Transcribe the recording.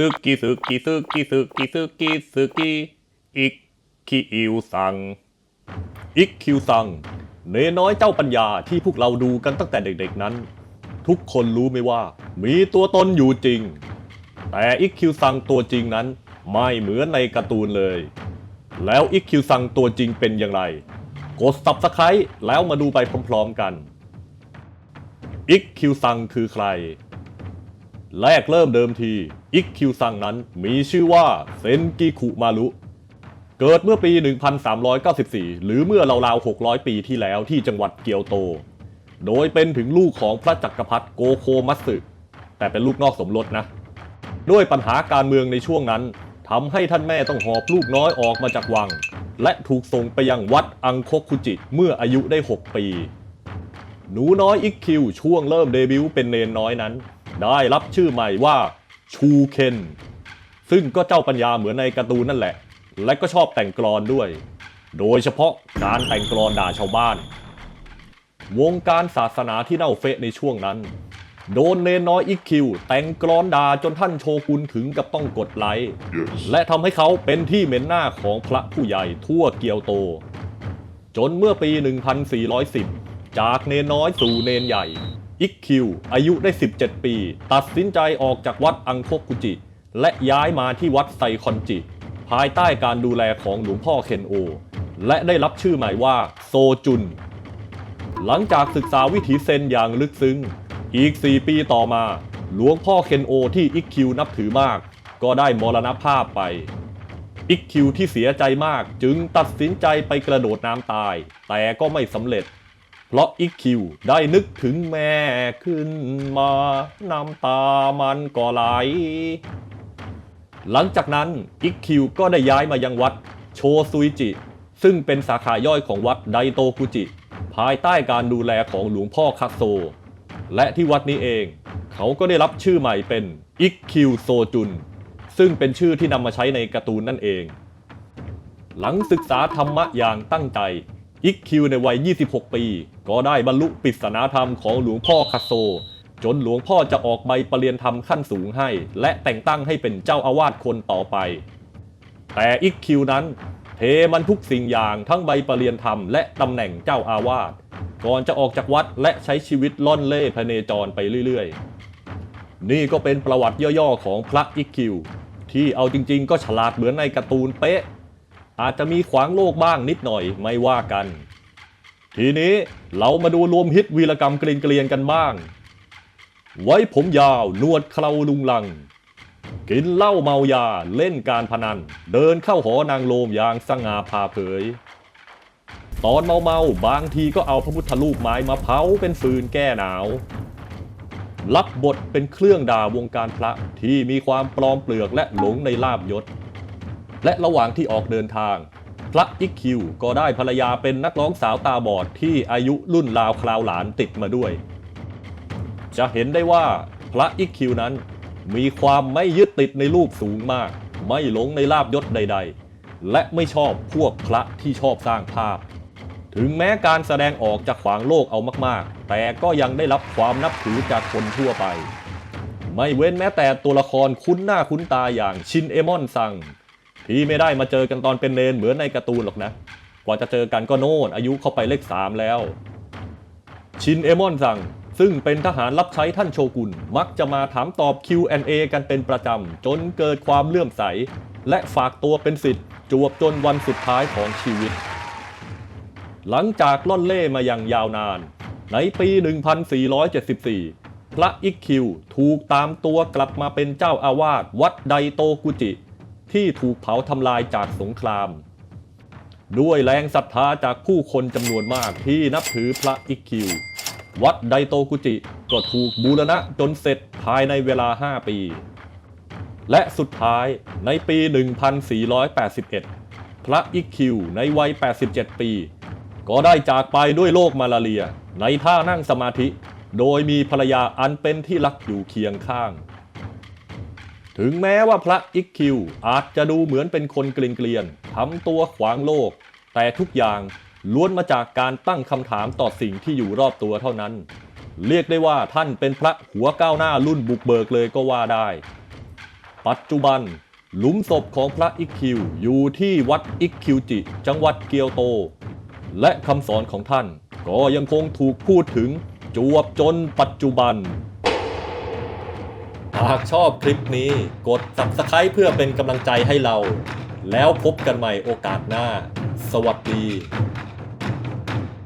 ซึกิซึกิซึกิซึกิซึกิซึกิอิกคิอิวซังอิกคิวซังเนน้อยเจ้าปัญญาที่พวกเราดูกันตั้งแต่เด็กๆนั้น ทุกคนรู้ไหมว่า มีตัวตนอยู่จริง แต่อิกคิวซังตัวจริงนั้น ไม่เหมือนในการ์ตูนเลย แล้วอิกคิวซังตัวจริงเป็นอย่างไร กด Subscribe แล้วมาดูไปพร้อมๆกันอิกคิวซังคือใคร แรกเริ่มเดิมทีอิกคิวซังนั้นมีชื่อว่าเซนกิคุมารุ เกิดเมื่อปี 1394 หรือเมื่อราวๆ 600 ปีที่แล้วที่จังหวัดเกียวโต โดยเป็นถึงลูกของพระจักรพรรดิโกโคมัตสึ แต่เป็นลูกนอกสมรสนะ ด้วยปัญหาการเมืองในช่วงนั้นทำให้ท่านแม่ต้องหอบลูกน้อยออกมาจากวัง และถูกส่งไปยังวัดอังคกคุจิเมื่ออายุได้ 6 ปี หนูน้อยอิกคิวช่วงเริ่มเดบิวต์เป็นเนนน้อยนั้น ได้รับชื่อใหม่ว่าชูเคน ซึ่งก็เจ้าปัญญาเหมือนในการ์ตูนนั่นแหละ และก็ชอบแต่งกลอนด้วย โดยเฉพาะการแต่งกลอนด่าชาวบ้าน วงการศาสนาที่เน่าเฟะในช่วงนั้น โดนเนนน้อยอิกคิว แต่งกลอนด่าจนท่านโชกุนถึงกับต้องกดไลค์ และทำให้เขาเป็นที่เหม็นหน้าของพระผู้ใหญ่ทั่วเกียวโต จนเมื่อปี 1410 จากเนนน้อยสู่เนนใหญ่ อิกคิวอายุได้ 17 ปี ตัดสินใจออกจากวัดอังคกกุจิ และย้ายมาที่วัดไซคอนจิ ภายใต้การดูแลของหลวงพ่อเคนโอ และได้รับชื่อใหม่ว่าโซจุน หลังจากศึกษาวิถีเซนอย่างลึกซึ้ง อีก 4 ปีต่อมา หลวงพ่อเคนโอที่อิกคิวนับถือมาก ก็ได้มรณภาพไปอิกคิวที่เสียใจมากจึงตัดสินใจไปกระโดดน้ำตาย แต่ก็ไม่สำเร็จ เพราะอิคิวได้นึกถึงแม่ขึ้นมาน้ำตามันก็ไหล หลังจากนั้นอิคิวก็ได้ย้ายมายังวัดโชซุยจิ ซึ่งเป็นสาขาย่อยของวัดไดโตกุจิ ภายใต้การดูแลของหลวงพ่อคัโซ และที่วัดนี้เอง เขาก็ได้รับชื่อใหม่เป็นอิกคิวโซจุน ซึ่งเป็นชื่อที่นำมาใช้ในการ์ตูนนั่นเอง หลังศึกษาธรรมะอย่างตั้งใจ อิกคิวในวัย 26 ปี ก็ได้บรรลุปริศนาธรรมของหลวงพ่อคัตโซ จนหลวงพ่อจะออกใบปรรียนธรรมขั้นสูงให้ และแต่งตั้งให้เป็นเจ้าอาวาสคนต่อไป แต่อิกคิวนั้น เทมันทุกสิ่งอย่างทั้งใบปรรียนธรรมและตำแหน่งเจ้าอาวาสก่อนจะออกจากวัดและใช้ชีวิตล่อนเล่พเนจรไปเรื่อยๆ นี่ก็เป็นประวัติย่อๆของพระอิกคิว ที่เอาจริงๆ ก็ฉลาดเหมือนในการ์ตูนเป๊ะ อาจจะมีขวางโลกบ้างนิดหน่อยไม่ว่ากัน ทีนี้เรามาดูรวมฮิตวีรกรรมเกรียนๆกันบ้าง ไว้ผมยาว นวดเคราลุงลัง กินเหล้าเมายาเล่นการพนัน เดินเข้าหอนางโลมอย่างสง่าพาเผย ตอนเมาเมาๆบางทีก็เอาพระพุทธรูปไม้มาเผาเป็นฟืนแก้หนาวรับบทเป็นเครื่องด่าวงการพระที่มีความปลอมเปลือกและหลงในลาบยศ และระหว่างที่ออกเดินทาง พระอิกคิวก็ได้ภรรยาเป็นนักร้องสาวตาบอดที่อายุรุ่นราวคราวหลานติดมาด้วย จะเห็นได้ว่าพระอิกคิวนั้น มีความไม่ยึดติดในรูปสูงมาก ไม่หลงในลาบยศใด ๆ และไม่ชอบพวกพระที่ชอบสร้างภาพ ถึงแม้การแสดงออกจะขวางโลกเอามากๆ แต่ก็ยังได้รับความนับถือจากคนทั่วไปไม่เว้นแม้แต่ตัวละครคุ้นหน้าคุ้นตาอย่างชินเอมอนซัง ที่ไม่ได้มาเจอกันตอนเป็นเนนเหมือนในการ์ตูนหรอกนะ กว่าจะเจอกันก็โน่นอายุเข้าไปเลขสามแล้ว ชินเอมอนซังซึ่งเป็นทหารรับใช้ท่านโชกุน มักจะมาถามตอบ Q&A กันเป็นประจำ จนเกิดความเลื่อมใส และฝากตัวเป็นสิทธิ์จวบจนวันสุดท้ายของชีวิต หลังจากล่อนเล่มาอย่างยาวนาน ในปี 1474 พระอิกคิวถูกตามตัวกลับมาเป็นเจ้าอาวาสวัดไดโตกุจิ ที่ถูกเผาทำลายจากสงคราม ด้วยแรงศรัทธาจากผู้คนจำนวนมากที่นับถือพระอิคิว วัดไดโตกุจิก็ถูกบูรณะจนเสร็จภายในเวลา 5 ปี และสุดท้ายในปี 1481 พระอิคิวในวัย 87 ปี ก็ได้จากไปด้วยโรคมาลาเรียในท่านั่งสมาธิ โดยมีภรรยาอันเป็นที่รักอยู่เคียงข้าง ถึงแม้ว่าพระอิกคิวอาจจะดูเหมือนเป็นคนเกลียนๆทำตัวขวางโลก แต่ทุกอย่างล้วนมาจากการตั้งคำถามต่อสิ่งที่อยู่รอบตัวเท่านั้น เรียกได้ว่าท่านเป็นพระหัวก้าวหน้ารุ่นบุกเบิกเลยก็ว่าได้ปปัจจุบัน หลุมศพของพระอิกคิวอยู่ที่วัดอิกคิวจิ จังหวัดเกียวโต และคำสอนของท่านก็ยังคงถูกพูดถึงจวบจนปัจจุบัน หากชอบคลิปนี้กด subscribe เพื่อเป็นกำลังใจให้เรา แล้วพบกันใหม่โอกาสหน้า สวัสดี